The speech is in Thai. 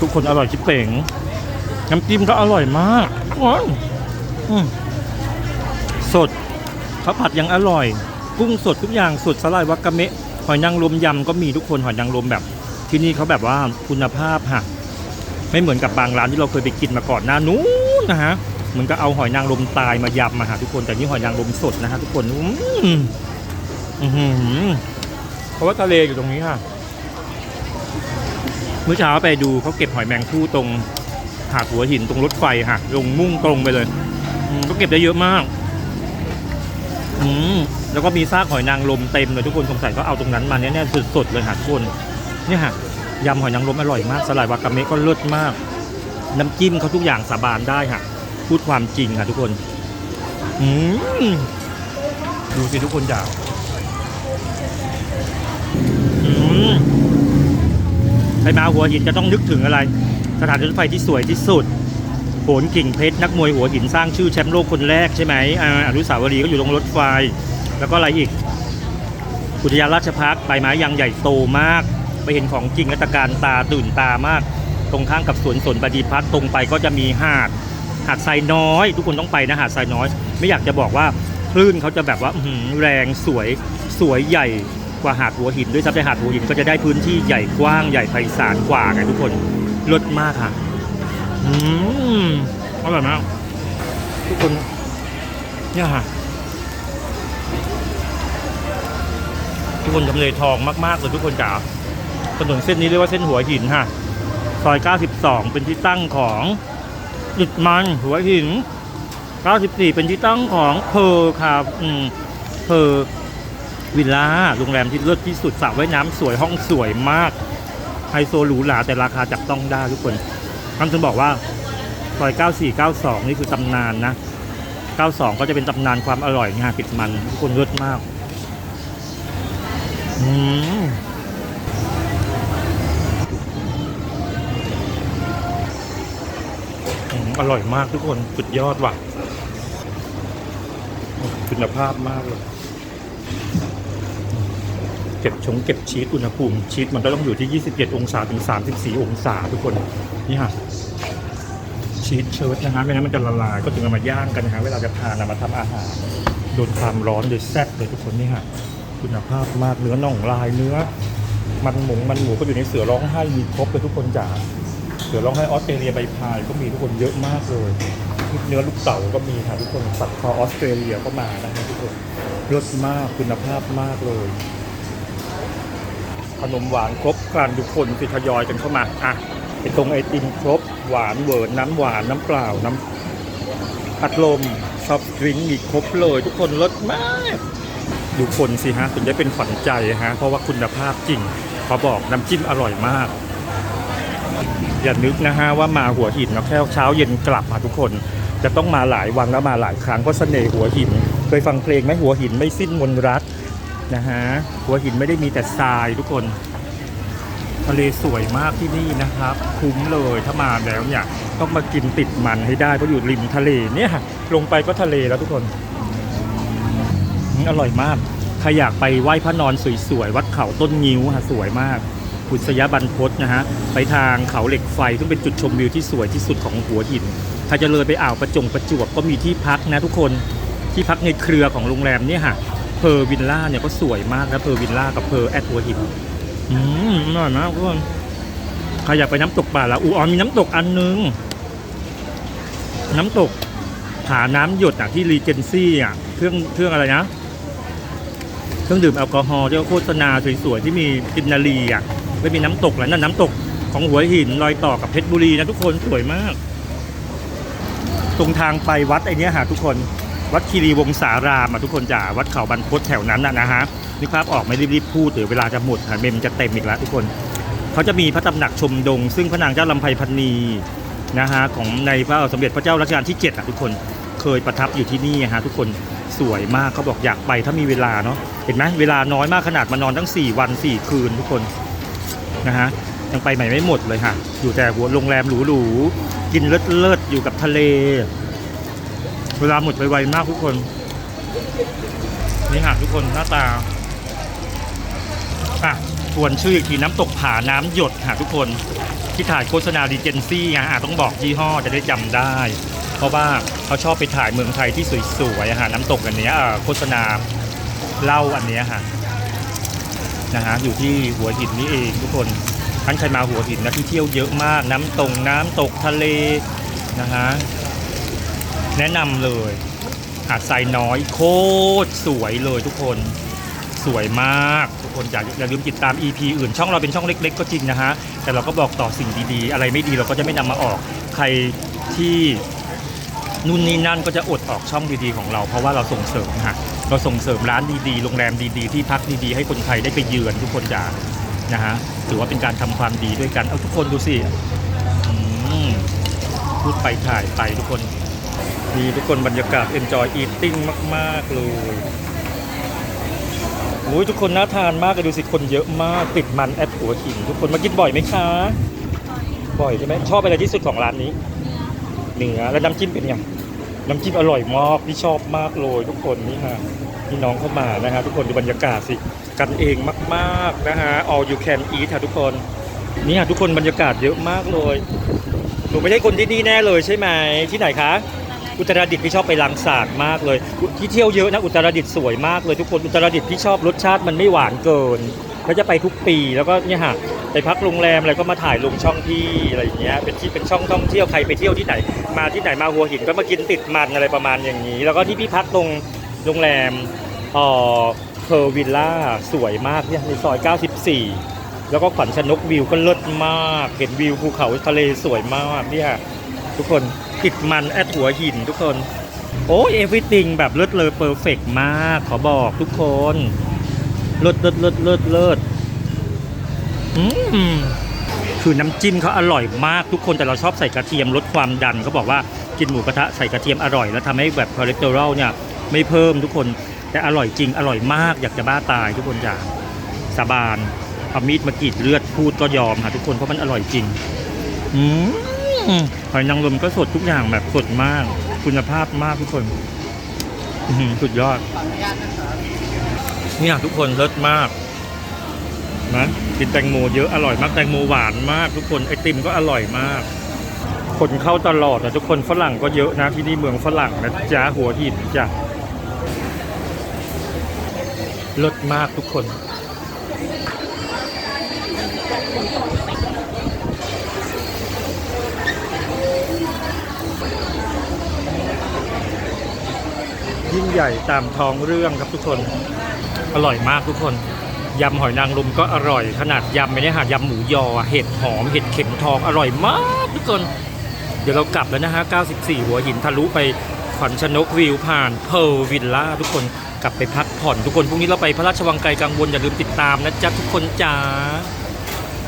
ทุกคนอร่อยชิบเป่งน้ำจิ้มก็อร่อยมากว้าวอืมสดข้าวผัดยังอร่อย กุ้งสดทุกอย่างสดสลายวากาเมะหอยนางรมยำก็มีทุกคนหอยนางรมแบบ ที่นี่เขาแบบว่าคุณภาพฮะไม่เหมือนกับบางร้านที่เราเคยไปกินมาก่อนหน้านู้นนะฮะเหมือนก็เอาหอยนางรมตายมายำมาหาทุกคนแต่นี่หอยนางรมสดนะฮะทุกคนอืมอื้อหือเพราะว่าทะเลอยู่ตรงนี้ค่ะ มื่อเช้าไปดูเขาเก็บหอยแมงผู้ตรงหาดหัวหินตรงรถไฟค่ะลงมุ่งตรงไปเลยอืมก็เก็บได้เยอะมากอืมแล้วก็มีซากหอยนางรมเต็มเลยทุกคนสงสัยก็เอาตรงนั้นมาแน่ๆสดๆเลยค่ะทุกคนเนี่ยค่ะยำหอยนางรมอร่อยมากสลายวากาเมะก็เลิศมาก น้ำจิ้มเขาทุกอย่างสาบานได้ค่ะ พูดความจริงค่ะทุกคนอืมดูสิทุกคนอยากอืม ใครมาหัวหินจะต้องนึกถึงอะไร สถานรถไฟที่สวยที่สุดโหนกิ่งเพชรนักมวยหัวหินสร้างชื่อแชมป์โลกคนแรกใช่ไหมอาอนุสาวรีย์ก็อยู่ตรงรถไฟ แล้วก็อะไรอีกอุทยานราชพักษ์ใบไม้ยางใหญ่โตมาก ไปเห็นของจริงและตะการตาตื่นตามาก ตรงข้างกับสวนสนบดีพัฒน์ตรงไปก็จะมีหาดหาดทรายน้อย ทุกคนต้องไปนะหาดทรายน้อย ไม่อยากจะบอกว่าคลื่นเขาจะแบบว่าแรงสวยสวยใหญ่ กว่าหาดหัวหินด้วยซ้ำแต่หาดหัวหินก็จะได้พื้นที่ใหญ่กว้างใหญ่ไพศาลกว่าไงทุกคนเลิศมากค่ะอืมอร่อยมากทุกคนเนี่ยค่ะทุกคนทำเลทองมากๆเลยทุกคนจ๋าถนนเส้นนี้เรียกว่าเส้นหัวหินค่ะซอย 92 เป็นที่ตั้งของจุดมันหัวหิน 94 เป็นที่ตั้งของเพอครับอืมเพอ วิลล่าโรงแรมที่เลิศที่สุดสระว่ายน้ำสวยห้องสวยมากไฮโซหรูหราแต่ราคาจับต้องได้ทุกคนท่านถึงบอกว่าซอย94 92 นี่คือตำนานนะ 92 ก็จะเป็นตำนานความอร่อยงานติดมันทุกคนเลิศมากอืมอืมอร่อยมากทุกคนสุดยอดว่ะคุณภาพมากเลย เก็บชงเก็บชีสอุณหภูมิชีสมันก็ต้องอยู่ที่ 27 องศาถึง 34 องศาทุกคนนี่ฮะชีสเชิร์ตนะฮะไม่งั้นมันจะละลายก็ถึงเอามาย่างกันนะฮะเวลาจะทานเอามาทำอาหารโดนความร้อนเลยแซ่บเลยทุกคนนี่ฮะคุณภาพมากเนื้อน่องลายเนื้อ มันหมูมันหมูก็อยู่ในเสือร้องไห้มีครบเลยทุกคนจ๋าเสือร้องไห้ออสเตรเลียใบพายก็มีทุกคนเยอะมากเลยเนื้อลูกเต่าก็มีค่ะทุกคนสัตว์คอออสเตรเลียก็มานะครับทุกคนรสมากคุณภาพมากเลย ขนมหวานครบกลานทุกคนสิทยอยกันเข้ามาอะไอตรงไอติมครบหวานเวิร์นน้ำหวานน้ำเปล่าน้ำอัดลมซอฟต์ดริงก์มีครบเลยทุกคนรสมากดูคนสิฮะคุณได้เป็นขวัญใจฮะเพราะว่าคุณภาพจริงขอบอกน้ำจิ้มอร่อยมาก อย่านึกนะฮะว่ามาหัวหินเนะแค่เช้าเย็นกลับมาทุกคน จะต้องมาหลายวันแล้วมาหลายครั้งเพราะเสน่ห์หัวหิน เคยฟังเพลงไหมหัวหินไม่สิ้นมนต์รัก นะฮะหัวหินไม่ได้มีแต่ทรายทุกคน ทะเลสวยมากที่นี่นะครับ คุ้มเลยถ้ามาแล้วเนี่ยต้องมากินติดมันให้ได้เพราะอยู่ริมทะเลเนี่ยลงไปก็ทะเลแล้วทุกคนอืมอร่อยมากใครอยากไปไหว้พระนอนสวยๆวัดเขาต้นงิ้วฮะสวยมากบุษยบรรพตนะฮะไปทางเขาเหล็กไฟซึ่งเป็นจุดชมวิวที่สวยที่สุดของหัวหินถ้าจะเลยไปอ่าวประจงประจวบก็มีที่พักนะทุกคนที่พักในเครือของโรงแรมเนี่ยฮะ เพอร์วิลล่าเนี่ยก็สวยมากนะเพอร์วิลล่ากับเพอร์แอดหัวหินอืมอร่อยมากทุกคนใครอยากไปน้ำตกป่าละอูอ๋อมีน้ำตกอันนึง น้ำตกผาน้ำหยดอะที่รีเจนซี่อะเครื่องเครื่องอะไรนะ เครื่องดื่มแอลกอฮอล์ที่โฆษณาสวยๆที่มีกินนารีอะไม่มีน้ำตกแล้วนั่นน้ำตกของหัวหินรอยต่อกับเพชรบุรีนะทุกคนสวยมาก ตรงทางไปวัดไอเนี้ยหาทุกคน วัดคีรีวงศารามอะทุกคนจ๋าวัดเขาบรรพตแถวนั้นน่ะนะฮะนึกภาพออกไม่รีบๆพูดเดี๋ยวเวลาจะหมดค่ะเมมจะเต็มอีกแล้วทุกคนเขาจะมีพระตำหนักชมดง ซึ่งพระนางเจ้าลำไพพันนีนะฮะของในพระสมเด็จพระเจ้ารัชกาลที่7อะทุกคนเคยประทับอยู่ที่นี่ฮะทุกคนสวยมากเขาบอกอยากไปถ้ามีเวลาเนาะเห็นไหมเวลาน้อยมากขนาดมานอนทั้ง 4 วัน 4 คืนทุกคนนะฮะยังไปใหม่ไม่หมดเลยค่ะอยู่แต่หัวโรงแรมหรูๆกินเลิศๆอยู่กับทะเล เวลาหมดไปไวมากทุกคน นี่ค่ะทุกคนหน้าตาอะทวนชื่ออีกทีน้ำตกผาน้ำหยดค่ะทุกคนที่ถ่ายโฆษณาดีเจนซี่ไงอะต้องบอกยี่ห้อจะได้จำได้ เพราะว่าเขาชอบไปถ่ายเมืองไทยที่สวยๆอาหาน้ำตกอันเนี้ยโฆษณาเล้าอันเนี้ยค่ะนะฮะอยู่ที่หัวหินนี่เองทุกคนท่านใครมาหัวหินนะที่เที่ยวเยอะมาก น้ำตกน้ำตกทะเลนะฮะ แนะนำเลยหาดทรายน้อยโคตรสวยเลยทุกคนสวยมากทุกคนอย่าอย่าลืมติดตาม EP อื่นช่องเราเป็นช่องเล็ก ๆ ก็จริงนะฮะ แต่เราก็บอกต่อสิ่งดีๆ อะไรไม่ดีเราก็จะไม่นำมาออก ใครที่นู่นนี่นั่นก็จะอดออกช่องดีๆของเรา เพราะว่าเราส่งเสริมฮะเราส่งเสริมร้านดีๆโรงแรมดีๆ ที่พักดีๆ ให้คนไทยได้ไปเยือนทุกคนอย่านะฮะถือว่าเป็นการทำความดีด้วยกันเอาทุกคนดูสิพูดไปถ่ายไปทุกคน ดีทุกคนบรรยากาศ enjoy eating มาก ๆ เลยโอ้ยทุกคนน่าทานมากเลยดูสิคนเยอะมากติดมันแอดหัวหินทุกคนมากินบ่อยไหมคะ บ่อยใช่ไหมชอบอะไรที่สุดของร้านนี้เนื้อแล้วน้ำจิ้มเป็นไงน้ำจิ้มอร่อยมากพี่ชอบมากเลยทุกคนนี่ฮะพี่น้องเข้ามานะฮะทุกคนดูบรรยากาศสิกันเองมากๆนะฮะ all you can eat ค่ะทุกคนนี่ฮะทุกคนบรรยากาศเยอะมากเลยหนูไม่ใช่คนที่นี่แน่เลยใช่ไหมที่ไหนคะ อุตรดิตถ์พี่ชอบไปลังสาดมากเลย ที่เที่ยวเยอะนะอุตรดิตถ์สวยมากเลยทุกคนอุตรดิตถ์พี่ชอบรสชาติมันไม่หวานเกินเขาจะไปทุกปีแล้วก็เนี่ยฮะไปพักโรงแรมอะไรก็มาถ่ายลงช่องที่อะไรอย่างเงี้ยเป็นที่เป็นช่องท่องเที่ยวใครไปเที่ยวที่ไหน มาที่ไหนมาหัวหินก็มากินติดมันอะไรประมาณอย่างนี้ แล้วก็ที่พี่พักตรงโรงแรมเอ่อเพอร์วิลล่าสวยมากเนี่ยในซอย 94 แล้วก็ขวัญชนกวิวก็เลิศมาก เห็นวิวภูเขาทะเลสวยมากเนี่ย ทุกคนติดมันแอดหัวหินทุกคน โอ้ย everything แบบเลิศเลอเพอร์เฟกมากขอบอกทุกคนเลิศเลิศเลิศเลิศเลิศอืมคือน้ำจิ้มเขาอร่อยมากทุกคนแต่เราชอบใส่กระเทียมลดความดันเขาบอกว่ากินหมูกระทะใส่กระเทียมอร่อยแล้วทำให้แบบคอเลสเตอรอลเนี่ยไม่เพิ่มทุกคนแต่อร่อยจริงอร่อยมากอยากจะบ้าตายทุกคนอยาสาบานเอามีดมากรีดเลือดพูดก็ยอมค่ะทุกคนเพราะมันอร่อยจริง อืม หอยนางรมก็สดทุกอย่างแบบสดมาก คุณภาพมากทุกคนสุดยอดเนี่ยทุกคนเลิศมากนะกินแตงโมเยอะอร่อยมากแตงโมหวานมาก ทุกคนไอติมก็อร่อยมาก คนเข้าตลอดนะทุกคนฝรั่งก็เยอะนะที่นี่เมืองฝรั่งนะจ้าหัวหินจ้ะเลิศมากทุกคน หญ่ตามท้องเรื่องครับทุกคนอร่อยมากทุกคนยำหอยนางรมก็อร่อยขนาดยำไม่ได้หายำหมูยอเห็ดหอมเห็ดเข็มทองอร่อยมากทุกคน เดี๋ยวเรากลับแล้วนะฮะ 94 หัวหินทะลุไปขวัญชนกวิวผ่านเพร์ลวิลล่าทุกคนกลับไปพักผ่อนทุกคนพรุ่งนี้เราไปพระราชวังไกลกังวลอย่าลืมติดตามนะจ๊ะทุกคนจ้า